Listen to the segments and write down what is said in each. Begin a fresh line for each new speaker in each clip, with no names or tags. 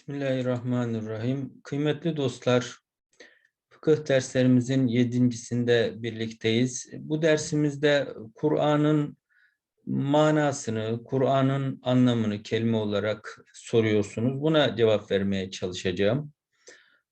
Bismillahirrahmanirrahim. Kıymetli dostlar, fıkıh derslerimizin yedincisinde birlikteyiz. Bu dersimizde Kur'an'ın manasını, Kur'an'ın anlamını kelime olarak soruyorsunuz. Buna cevap vermeye çalışacağım.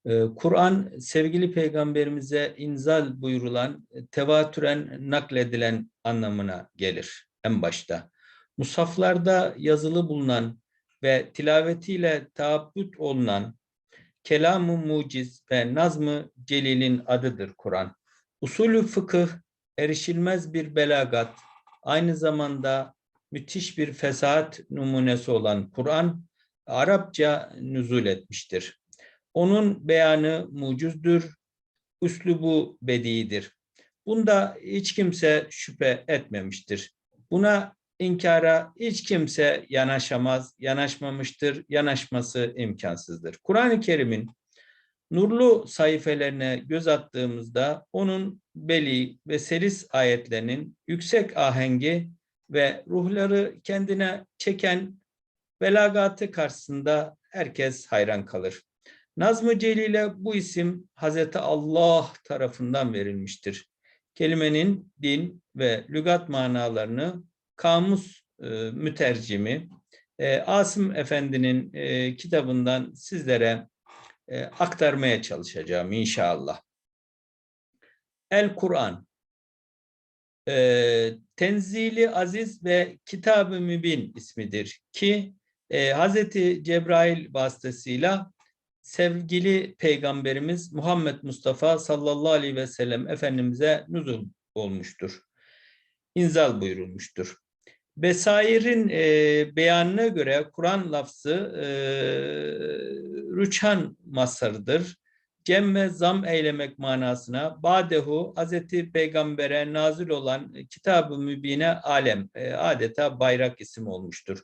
Ee, Kur'an sevgili peygamberimize inzal buyurulan, tevatüren nakledilen anlamına gelir en başta. Musaflarda yazılı bulunan ve tilavetiyle taabbüt olunan kelam-ı muciz ve nazm-ı celilin adıdır Kur'an. Usulü fıkıh erişilmez bir belagat, aynı zamanda müthiş bir fesat numunesi olan Kur'an, Arapça nüzul etmiştir. Onun beyanı mucüzdür, üslubu bediidir. Bunda hiç kimse şüphe etmemiştir. Buna inkara hiç kimse yanaşamaz, yanaşmamıştır, yanaşması imkansızdır. Kur'an-ı Kerim'in nurlu sayfelerine göz attığımızda onun beli ve seris ayetlerinin yüksek ahengi ve ruhları kendine çeken belagatı karşısında herkes hayran kalır. Nazm-ı Celil'e bu isim Hazreti Allah tarafından verilmiştir. Kelimenin din ve lügat manalarını kamus e, mütercimi e, Asım Efendi'nin e, kitabından sizlere e, aktarmaya çalışacağım inşallah. El Kur'an e, Tenzili Aziz ve Kitab-ı Mübin ismidir ki e, Hazreti Cebrail vasıtasıyla sevgili peygamberimiz Muhammed Mustafa sallallahu aleyhi ve sellem Efendimiz'e nüzul olmuştur. İnzal buyurulmuştur. Besair'in e, beyanına göre Kur'an lafzı e, rüçhan masarıdır. Cem ve zam eylemek manasına Badehu Hazreti Peygamber'e nazil olan Kitab-ı Mübine alem e, adeta bayrak isim olmuştur.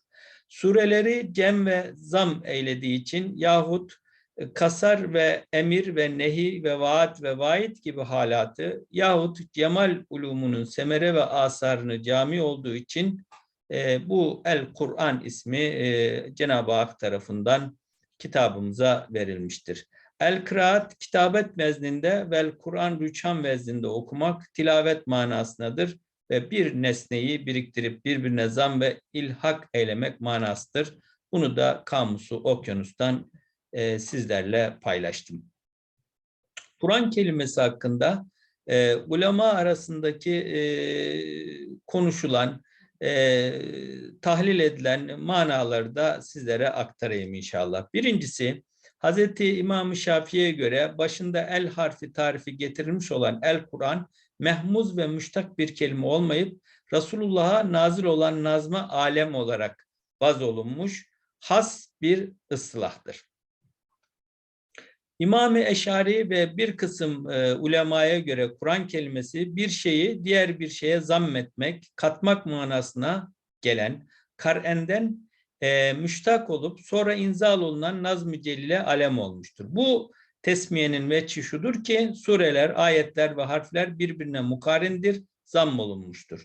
Sureleri cem ve zam eylediği için yahut e, kasar ve emir ve nehi ve vaat ve vaid gibi halatı yahut cemal ulumunun semere ve asarını cami olduğu için e, bu El Kur'an ismi e, Cenab-ı Hak tarafından kitabımıza verilmiştir. El Kıraat kitabet vezninde vel Kur'an rüçhan vezninde okumak tilavet manasındadır ve bir nesneyi biriktirip birbirine zam ve ilhak eylemek manasıdır. Bunu da kamusu okyanustan e, sizlerle paylaştım. Kur'an kelimesi hakkında e, ulema arasındaki e, konuşulan, e, tahlil edilen manaları da sizlere aktarayım inşallah. Birincisi, Hazreti İmam Şafii'ye göre başında el harfi tarifi getirilmiş olan el Kur'an, mehmuz ve müştak bir kelime olmayıp Resulullah'a nazil olan nazma alem olarak baz olunmuş has bir ıslahtır. İmam-ı Eşari ve bir kısım e, ulemaya göre Kur'an kelimesi bir şeyi diğer bir şeye zammetmek, katmak manasına gelen karenden e, müştak olup sonra inzal olunan Nazm-ı Celil'e alem olmuştur. Bu tesmiyenin veçhi şudur ki sureler, ayetler ve harfler birbirine mukarindir, zamm olunmuştur.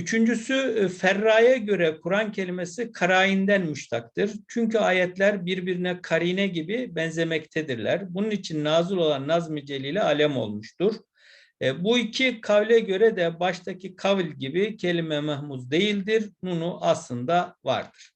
Üçüncüsü e, Ferra'ya göre Kur'an kelimesi karainden müştaktır. Çünkü ayetler birbirine karine gibi benzemektedirler. Bunun için nazil olan Nazm-ı Celil'e alem olmuştur. E, bu iki kavle göre de baştaki kavl gibi kelime mahmuz değildir. Nunu aslında vardır.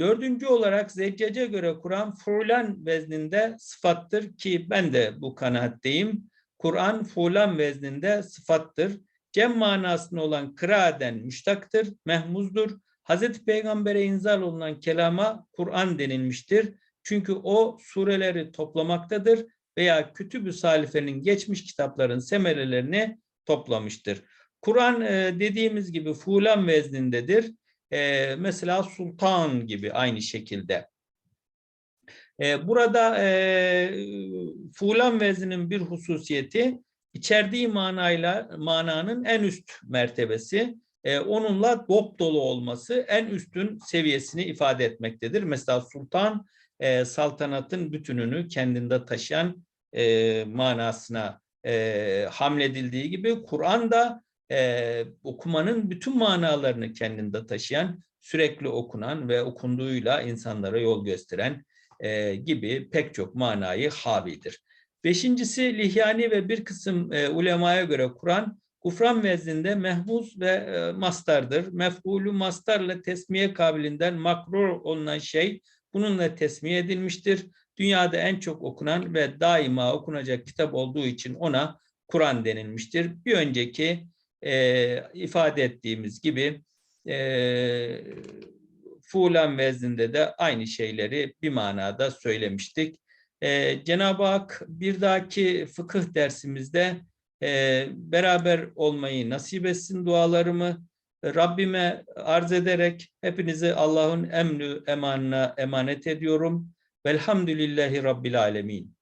Dördüncü olarak Zeccece göre Kur'an fulan vezninde sıfattır ki ben de bu kanaatteyim. Kur'an fulan vezninde sıfattır. Cem manasında olan kıraaden müştaktır, mehmuzdur. Hazreti Peygamber'e inzal olunan kelama Kur'an denilmiştir. Çünkü o sureleri toplamaktadır veya kütüb-ü salifenin geçmiş kitapların semerelerini toplamıştır. Kur'an e, dediğimiz gibi fulan veznindedir. E, mesela sultan gibi aynı şekilde. E, burada fulan vezninin bir hususiyeti içerdiği manayla mananın en üst mertebesi e, onunla dop dolu olması en üstün seviyesini ifade etmektedir. Mesela sultan e, saltanatın bütününü kendinde taşıyan e, manasına e, hamledildiği gibi Kur'an da e, okumanın bütün manalarını kendinde taşıyan, sürekli okunan ve okunduğuyla insanlara yol gösteren e, gibi pek çok manayı havidir. Beşincisi Lihyani ve bir kısım e, ulemaya göre Kur'an Kufran vezninde mehmuz ve e, mastardır. Mef'ulü mastarla tesmiye kabilinden makrur olunan şey bununla tesmiye edilmiştir. Dünyada en çok okunan ve daima okunacak kitap olduğu için ona Kur'an denilmiştir. Bir önceki e, ifade ettiğimiz gibi e, fulan vezninde de aynı şeyleri bir manada söylemiştik. E, Cenab-ı Hak bir dahaki fıkıh dersimizde e, beraber olmayı nasip etsin dualarımı Rabbime arz ederek hepinizi Allah'ın emnü emanına emanet ediyorum. Velhamdülillahi Rabbil Alemin.